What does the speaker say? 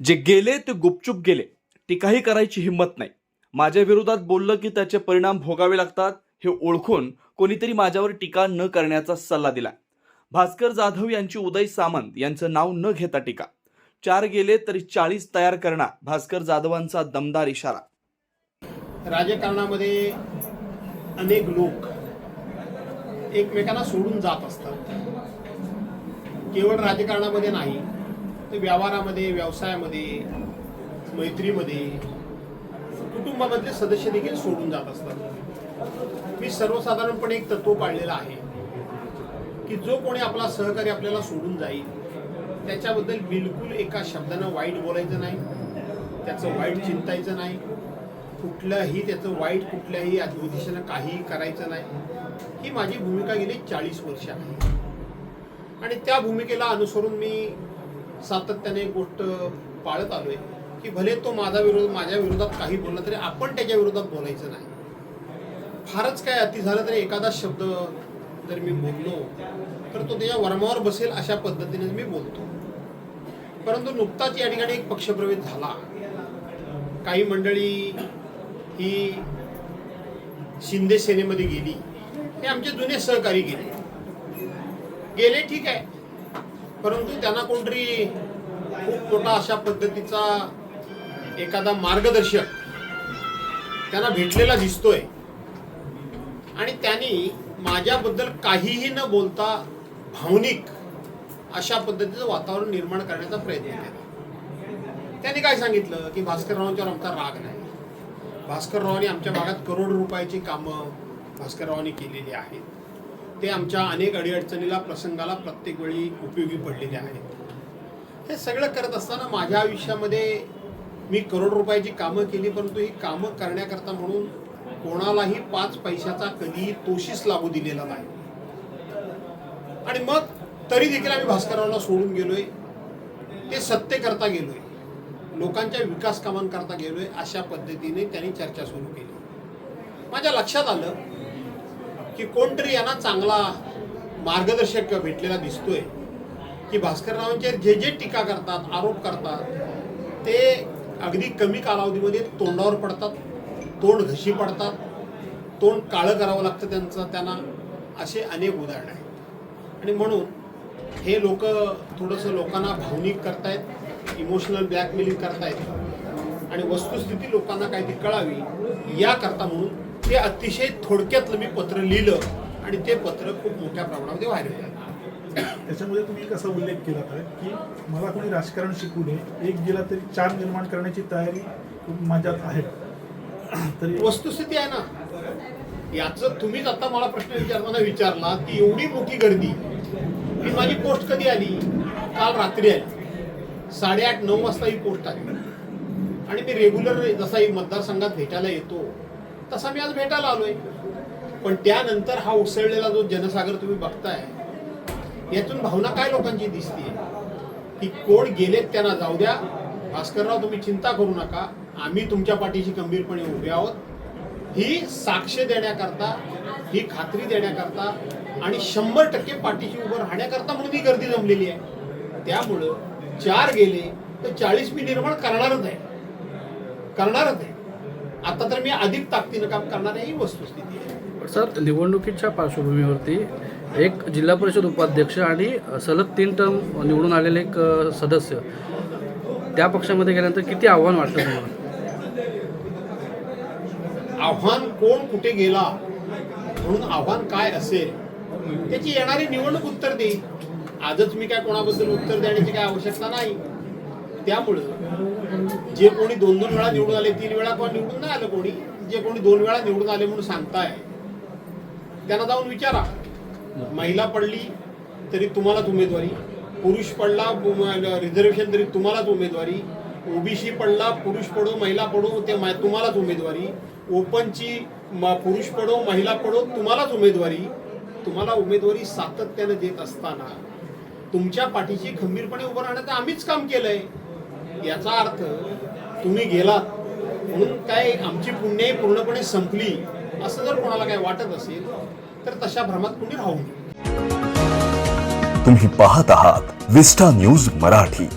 जे गेले ते गुपचूप गेले. टीकाही करायची हिंमत नाही. माझ्या विरोधात बोललं की त्याचे परिणाम भोगावे लागतात हे ओळखून कोणीतरी माझ्यावर टीका न करण्याचा सल्ला दिला. भास्कर जाधव यांची उदय सामंत यांचं नाव न घेता टीका. चार गेले तरी चाळीस तयार करणार भास्कर जाधवांचा दमदार इशारा. राजकारणामध्ये अनेक लोक एकमेकांना सोडून जात असतात. केवळ राजकारणामध्ये नाही तर व्यवहारामध्ये व्यवसायामध्ये मैत्रीमध्ये कुटुंबामधले सदस्य देखील सोडून जात असतात. मी सर्वसाधारणपणे एक तत्व पाळलेलं आहे की जो कोणी आपला सहकारी आपल्याला सोडून जाईल त्याच्याबद्दल बिलकुल एका शब्दानं वाईट बोलायचं नाही त्याचं वाईट चिंतायचं नाही कुठलंही त्याचं वाईट कुठल्याही अधिवेशनं काहीही करायचं नाही. ही माझी भूमिका गेली चाळीस वर्ष आहे आणि त्या भूमिकेला अनुसरून मी सातत्याने एक गोष्ट पाळत आलो आहे की भले तो माझा विरोध माझ्या विरोधात काही बोलला तरी आपण त्याच्या विरोधात बोलायचं नाही. फारच काय अति झालं तरी एखादा शब्द जर मी बोललो तर तो त्याच्या वर्मावर बसेल अशा पद्धतीने मी बोलतो. परंतु नुकताच या ठिकाणी एक पक्षप्रवेश झाला. काही मंडळी ही शिंदे सेनेमध्ये गेली. हे आमचे जुने सहकारी गेले. गेले ठीक आहे. परंतु त्यांना कोणतरी खूप मोठा अशा पद्धतीचा एखादा मार्गदर्शक त्यांना भेटलेला दिसतोय. आणि त्यांनी माझ्याबद्दल काहीही न बोलता भावनिक अशा पद्धतीचं वातावरण निर्माण करण्याचा प्रयत्न केला. त्यांनी काय सांगितलं? की भास्कररावांच्यावर आमचा राग नाही. भास्कररावांनी आमच्या भागात करोड रुपयाची कामं भास्कररावांनी केलेली आहेत. ते आमच्या अनेक अडीअडचणीला प्रसंगाला प्रत्येक वेळी उपयोगी पडलेले आहेत. हे सगळं करत असताना माझ्या आयुष्यामध्ये मी करोड रुपयाची कामं केली परंतु ही कामं करण्याकरता म्हणून कोणालाही पाच पैशाचा कधीही तोशीस लागू दिलेला नाही. आणि मग तरी देखील आम्ही भास्कररावला सोडून गेलोय. ते सत्य करता गेलोय. लोकांच्या विकास कामांकरता गेलोय अशा पद्धतीने त्यांनी चर्चा सुरू केली. माझ्या लक्षात आलं की कोणतरी यांना चांगला मार्गदर्शक भेटलेला दिसतोय. की भास्कररावांचे जे जे टीका करतात आरोप करतात ते अगदी कमी कालावधीमध्ये तोंडावर पडतात तोंड घशी पडतात तोंड काळं करावं लागतं त्यांचं त्यांना असे अनेक उदाहरण आहेत. आणि म्हणून हे लोक थोडंसं लोकांना भावनिक करतायत इमोशनल ब्लॅकमेलिंग करतायत. आणि वस्तुस्थिती लोकांना काहीतरी कळावी याकरता म्हणून ते अतिशय थोडक्यातलं मी पत्र लिहिलं आणि ते पत्र खूप मोठ्या प्रमाणामध्ये व्हायरल झालं. त्याच्यामध्ये तुम्ही एक असा उल्लेख केला आहे की मला कोणी राजकारण शिकू नये एक गेला तरी चार निर्माण करण्याची तयारी माझ्यात आहे. तरी वस्तुस्थिती आहे ना. याचं तुम्हीच आता मला प्रश्न विचारताना विचारला की एवढी मोठी गर्दी. ही माझी पोस्ट कधी आली? काल रात्री आली. साडेआठ नऊ वाजता ही पोस्ट आली. आणि मी रेग्युलर जसा ही मतदारसंघात भेटायला येतो तसा मी आज भेटायला आलोय. पण त्यानंतर हा उसळलेला जो जनसागर तुम्ही बघताय यातून भावना काय लोकांची दिसते की कोण गेलेत त्यांना जाऊ द्या. भास्करराव तुम्ही चिंता करू नका. आम्ही तुमच्या पाठीशी गंभीरपणे उभे आहोत. ही साक्ष देण्याकरता ही खात्री देण्याकरता आणि शंभर टक्के पाठीशी उभं राहण्याकरता म्हणून ही गर्दी जमलेली आहे. त्यामुळं चार गेले तर चाळीस मी निर्माण करणारच आहे. करणारच आहे. आता तर मी अधिक ताकदीनं काम करणार आहे ही वस्तुस्थिती आहे. सर निवडणुकीच्या पार्श्वभूमीवरती एक जिल्हा परिषद उपाध्यक्ष आणि सलग तीन टर्म निवडून आलेले एक सदस्य. त्या पक्षामध्ये गेल्यानंतर किती आव्हान वाटतं तुम्हाला? आव्हान कोण कुठे गेला? म्हणून आव्हान काय असेल? त्याची येणारी निवडणूक उत्तर देईल. आजच मी काय कोणाबद्दल उत्तर देण्याची काय आवश्यकता नाही. त्यामुळं जे कोणी दोन दोन वेळा निवडून आले तीन वेळा कोण निवडून नाही आलं कोणी जे कोणी दोन वेळा निवडून आले म्हणून सांगताय त्यांना जाऊन विचारा. महिला पडली तरी तुम्हालाच उमेदवारी पुरुष पडला रिझर्वेशन तरी तुम्हालाच उमेदवारी ओबीसी पडला पुरुष पडो महिला पडो ते तुम्हालाच उमेदवारी ओपनची पुरुष पडो महिला पडो तुम्हालाच उमेदवारी. तुम्हाला उमेदवारी सातत्याने देत असताना तुमच्या पाठीशी खंबीरपणे उभं राहण्याचं आम्हीच काम केलंय. याचा अर्थ तुम्ही गेलात म्हणून काय आमची पुण्य पूर्णपणे संपली असं जर कोणाला काय वाटत असेल तर तशा भ्रमात कुणी राहू नये. तुम्ही पाहत आहात विस्टा न्यूज मराठी.